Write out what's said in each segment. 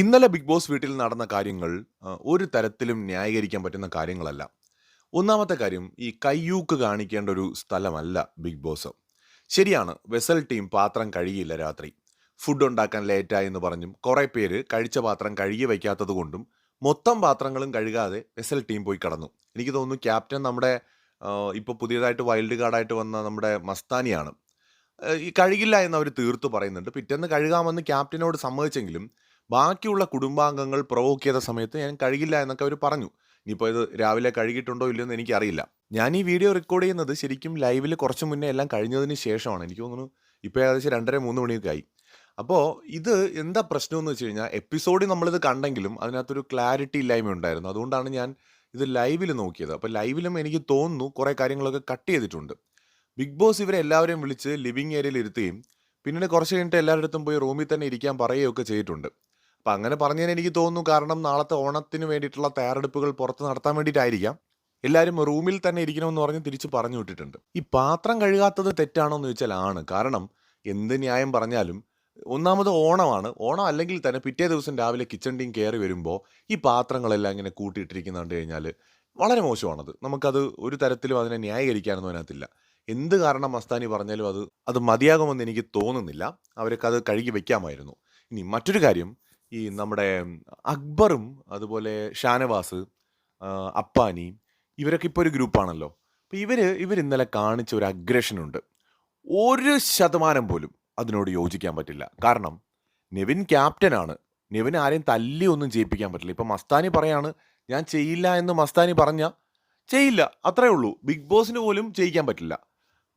ഇന്നലെ big boss വീട്ടിൽ നടന്ന കാര്യങ്ങൾ ഒരു തരത്തിലും ന്യായീകരിക്കാൻ പറ്റുന്ന കാര്യങ്ങളല്ല. ഒന്നാമത്തെ കാര്യം ഈ കയ്യൂക്ക് കാണിക്കേണ്ട ഒരു സ്ഥലമല്ല ബിഗ് ബോസ്. ശരിയാണ് വെസൽ ടീം പാത്രം കഴുകിയില്ല രാത്രി. ഫുഡ് ഉണ്ടാക്കാൻ ലേറ്റായി എന്ന് പറഞ്ഞും കുറേ പേര് കഴിച്ച പാത്രം കഴുകി വയ്ക്കാത്തത് കൊണ്ടും മൊത്തം പാത്രങ്ങളും കഴുകാതെ വെസൽ ടീം പോയി കടന്നു. എനിക്ക് തോന്നുന്നു ക്യാപ്റ്റൻ നമ്മുടെ ഇപ്പോൾ പുതിയതായിട്ട് വൈൽഡ് കാർഡായിട്ട് വന്ന നമ്മുടെ മസ്താനിയാണ്. ഈ കഴുകില്ല എന്ന് അവർ തീർത്തു പറയുന്നുണ്ട്. പിറ്റേന്ന് കഴുകാമെന്ന് ക്യാപ്റ്റനോട് സമ്മതിച്ചെങ്കിലും ബാക്കിയുള്ള കുടുംബാംഗങ്ങൾ പ്രൊവോക്ക് ചെയ്ത സമയത്ത് ഞാൻ കഴുകില്ല എന്നൊക്കെ അവർ പറഞ്ഞു. ഇനിയിപ്പോൾ ഇത് രാവിലെ കഴുകിയിട്ടുണ്ടോ ഇല്ലയോ എന്ന് എനിക്കറിയില്ല. ഞാൻ ഈ വീഡിയോ റെക്കോർഡ് ചെയ്യുന്നത് ശരിക്കും ലൈവിൽ കുറച്ച് മുന്നേ എല്ലാം കഴിഞ്ഞതിന് ശേഷമാണ്. എനിക്ക് തോന്നുന്നു ഇപ്പോൾ ഏകദേശം രണ്ടര മൂന്ന് മണിയൊക്കെ ആയി. അപ്പോൾ ഇത് എന്താ പ്രശ്നം എന്ന് വെച്ച് കഴിഞ്ഞാൽ എപ്പിസോഡിൽ നമ്മളിത് കണ്ടെങ്കിലും അതിനകത്തൊരു ക്ലാരിറ്റി ഇല്ലായ്മ ഉണ്ടായിരുന്നു. അതുകൊണ്ടാണ് ഞാൻ ഇത് ലൈവിൽ നോക്കിയത്. അപ്പോൾ ലൈവിലും എനിക്ക് തോന്നുന്നു കുറേ കാര്യങ്ങളൊക്കെ കട്ട് ചെയ്തിട്ടുണ്ട്. ബിഗ് ബോസ് ഇവരെ എല്ലാവരെയും വിളിച്ച് ലിവിങ് ഏരിയയിൽ ഇരുത്തുകയും പിന്നീട് കുറച്ച് കഴിഞ്ഞിട്ട് എല്ലാവരുടെ അടുത്തും പോയി റൂമിൽ തന്നെ ഇരിക്കാൻ പറയുകയൊക്കെ ചെയ്തിട്ടുണ്ട്. അപ്പം അങ്ങനെ പറഞ്ഞതിന് എനിക്ക് തോന്നുന്നു കാരണം നാളത്തെ ഓണത്തിന് വേണ്ടിയിട്ടുള്ള തയ്യാറെടുപ്പുകൾ പുറത്ത് നടത്താൻ വേണ്ടിയിട്ടായിരിക്കാം. എല്ലാവരും റൂമിൽ തന്നെ ഇരിക്കണമെന്ന് പറഞ്ഞ് തിരിച്ച് പറഞ്ഞു വിട്ടിട്ടുണ്ട്. ഈ പാത്രം കഴുകാത്തത് തെറ്റാണോ എന്ന് ചോദിച്ചാൽ ആണ്. കാരണം എന്ത് ന്യായം പറഞ്ഞാലും ഒന്നാമത് ഓണമാണ്. ഓണം അല്ലെങ്കിൽ തന്നെ പിറ്റേ ദിവസം രാവിലെ കിച്ചൺ ടീം കയറി വരുമ്പോൾ ഈ പാത്രങ്ങളെല്ലാം ഇങ്ങനെ കൂട്ടിയിട്ടിരിക്കുന്ന കണ്ടു കഴിഞ്ഞാൽ വളരെ മോശമാണത്. നമുക്കത് ഒരു തരത്തിലും അതിനെ ന്യായീകരിക്കാനൊന്നും അതിനകത്തില്ല. എന്ത് കാരണം മസ്താനി പറഞ്ഞാലും അത് അത് മതിയാകുമെന്ന് എനിക്ക് തോന്നുന്നില്ല. അവർക്ക് അത് കഴുകി വയ്ക്കാമായിരുന്നു ഇനി മറ്റൊരു കാര്യം ഈ നമ്മുടെ അക്ബറും അതുപോലെ ഷാനവാസ് അപ്പാനി ഇവരൊക്കെ ഇപ്പോൾ ഒരു ഗ്രൂപ്പാണല്ലോ അപ്പോൾ ഇവർ ഇന്നലെ കാണിച്ച ഒരു അഗ്രഷനുണ്ട് ഒരു ശതമാനം പോലും അതിനോട് യോജിക്കാൻ പറ്റില്ല. കാരണം നെവിൻ ക്യാപ്റ്റനാണ് നെവിൻ ആരെയും തല്ലി ഒന്നും ചെയ്യിപ്പിക്കാൻ പറ്റില്ല. ഇപ്പം മസ്താനി പറയാണ് ഞാൻ ചെയ്യില്ല എന്ന് മസ്താനി പറഞ്ഞ ചെയ്യില്ല. അത്രേ ഉള്ളൂ. ബിഗ് ബോസിന് പോലും ചെയ്യിക്കാൻ പറ്റില്ല.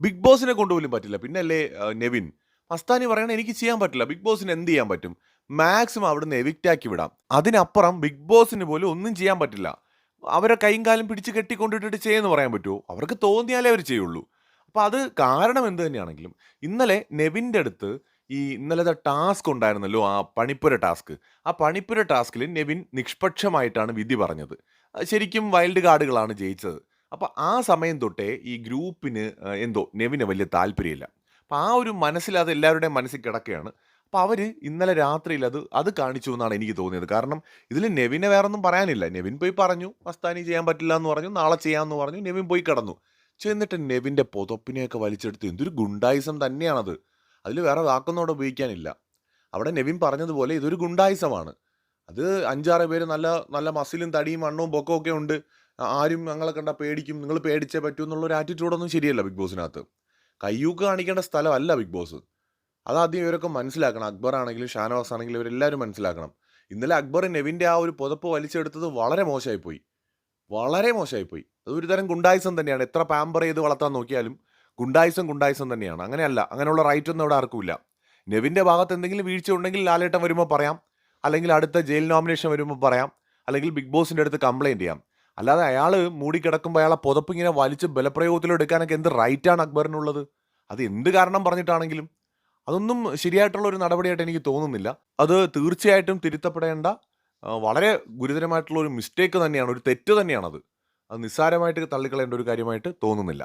ബിഗ് ബോസിനെ കൊണ്ടുപോലും പറ്റില്ല. പിന്നെ അല്ലേ നെവിൻ. മസ്താനി പറയണ എനിക്ക് ചെയ്യാൻ പറ്റില്ല. ബിഗ് ബോസിന് എന്ത് ചെയ്യാൻ പറ്റും? മാക്സിമം അവിടുന്ന് എവിക്റ്റാക്കി വിടാം. അതിനപ്പുറം ബിഗ് ബോസിന് പോലും ഒന്നും ചെയ്യാൻ പറ്റില്ല. അവരെ കൈയും കാലും പിടിച്ച് കെട്ടിക്കൊണ്ടിട്ടിട്ട് ചെയ്യുമെന്ന് പറയാൻ പറ്റുമോ അവർക്ക് തോന്നിയാലേ അവർ ചെയ്യുള്ളൂ. അപ്പോൾ അത് കാരണം എന്ത് തന്നെയാണെങ്കിലും ഇന്നലെ നെവിന്റെ അടുത്ത് ഈ ഇന്നലത്തെ ടാസ്ക് ഉണ്ടായിരുന്നല്ലോ ആ പണിപ്പുര ടാസ്ക്. ആ പണിപ്പുര ടാസ്കിൽ നെവിൻ നിഷ്പക്ഷമായിട്ടാണ് വിധി പറഞ്ഞത്. ശരിക്കും വൈൽഡ് കാർഡുകളാണ് ജയിച്ചത്. അപ്പോൾ ആ സമയം തൊട്ടേ ഈ ഗ്രൂപ്പിന് എന്തോ നെവിന് വലിയ താല്പര്യമില്ല. അപ്പോൾ ആ ഒരു മനസ്സിൽ അത് എല്ലാവരുടെയും മനസ്സിൽ കിടക്കുകയാണ്. അപ്പോൾ അവർ ഇന്നലെ രാത്രിയിൽ അത് അത് കാണിച്ചു എന്നാണ് എനിക്ക് തോന്നിയത്. കാരണം ഇതിൽ നെവിനെ വേറൊന്നും പറയാനില്ല. നെവിൻ പോയി പറഞ്ഞു മസ്താനി ചെയ്യാൻ പറ്റില്ല എന്ന് പറഞ്ഞു നാളെ ചെയ്യാമെന്ന് പറഞ്ഞു നെവിൻ പോയി കിടന്നു. ചെന്നിട്ട് നെവിന്റെ പുതപ്പിനെയൊക്കെ വലിച്ചെടുത്ത് എന്തൊരു ഗുണ്ടായിസം തന്നെയാണത്. അതിൽ വേറെ വാക്കൊന്നും ഉപയോഗിക്കാനില്ല. അവിടെ നെവിൻ പറഞ്ഞതുപോലെ ഇതൊരു ഗുണ്ടായിസമാണ്. അത് അഞ്ചാറ് പേര് നല്ല നല്ല മസിലും തടിയും വണ്ണവും പൊക്കവും ഒക്കെ ഉണ്ട്. ആരും ഞങ്ങളെ കണ്ട പേടിക്കും. നിങ്ങൾ പേടിച്ചേ പറ്റൂ എന്നുള്ള ഒരു ആറ്റിറ്റ്യൂഡൊന്നും ശരിയല്ല ബിഗ് ബോസിനകത്ത്. കയ്യൂക്ക് കാണിക്കേണ്ട സ്ഥലമല്ല ബിഗ് ബോസ്. അതാദ്യം ഇവരൊക്കെ മനസ്സിലാക്കണം. അക്ബർ ആണെങ്കിലും ഷാനവാസ് ആണെങ്കിലും ഇവരെല്ലാവരും മനസ്സിലാക്കണം. ഇന്നലെ അക്ബർ നെവിന്റെ ആ ഒരു പുതപ്പ് വലിച്ചെടുത്തത് വളരെ മോശമായിപ്പോയി. വളരെ മോശമായിപ്പോയി. അത് ഒരു തരം ഗുണ്ടായിസം തന്നെയാണ്. എത്ര പാമ്പർ ചെയ്ത് വളർത്താൻ നോക്കിയാലും ഗുണ്ടായിസം ഗുണ്ടായിസം തന്നെയാണ്. അങ്ങനെയല്ല. അങ്ങനെയുള്ള റൈറ്റ് ഒന്നും ഇവിടെ ആർക്കുമില്ല നെവിന്റെ ഭാഗത്ത് എന്തെങ്കിലും വീഴ്ച ഉണ്ടെങ്കിൽ ലാലേട്ടൻ വരുമ്പോൾ പറയാം. അല്ലെങ്കിൽ അടുത്ത ജയിൽ നോമിനേഷൻ വരുമ്പോൾ പറയാം. അല്ലെങ്കിൽ ബിഗ് ബോസിന്റെ അടുത്ത് കംപ്ലയിന്റ് ചെയ്യാം. അല്ലാതെ അയാൾ മൂടിക്കിടക്കുമ്പോൾ അയാളെ പുതപ്പ് ഇങ്ങനെ വലിച്ച് ബലപ്രയോഗത്തിലെടുക്കാനൊക്കെ എന്ത് റൈറ്റാണ് അക്ബറിനുള്ളത്? അത് എന്ത് കാരണം പറഞ്ഞിട്ടാണെങ്കിലും? അതൊന്നും ശരിയായിട്ടുള്ള ഒരു നടപടിയായിട്ട് എനിക്ക് തോന്നുന്നില്ല. അത് തീർച്ചയായിട്ടും തിരുത്തപ്പെടേണ്ട വളരെ ഗുരുതരമായിട്ടുള്ള ഒരു മിസ്റ്റേക്ക് തന്നെയാണ് ഒരു തെറ്റ് തന്നെയാണത്. അത് നിസ്സാരമായിട്ട് തള്ളിക്കളയേണ്ട ഒരു കാര്യമായിട്ട് തോന്നുന്നില്ല.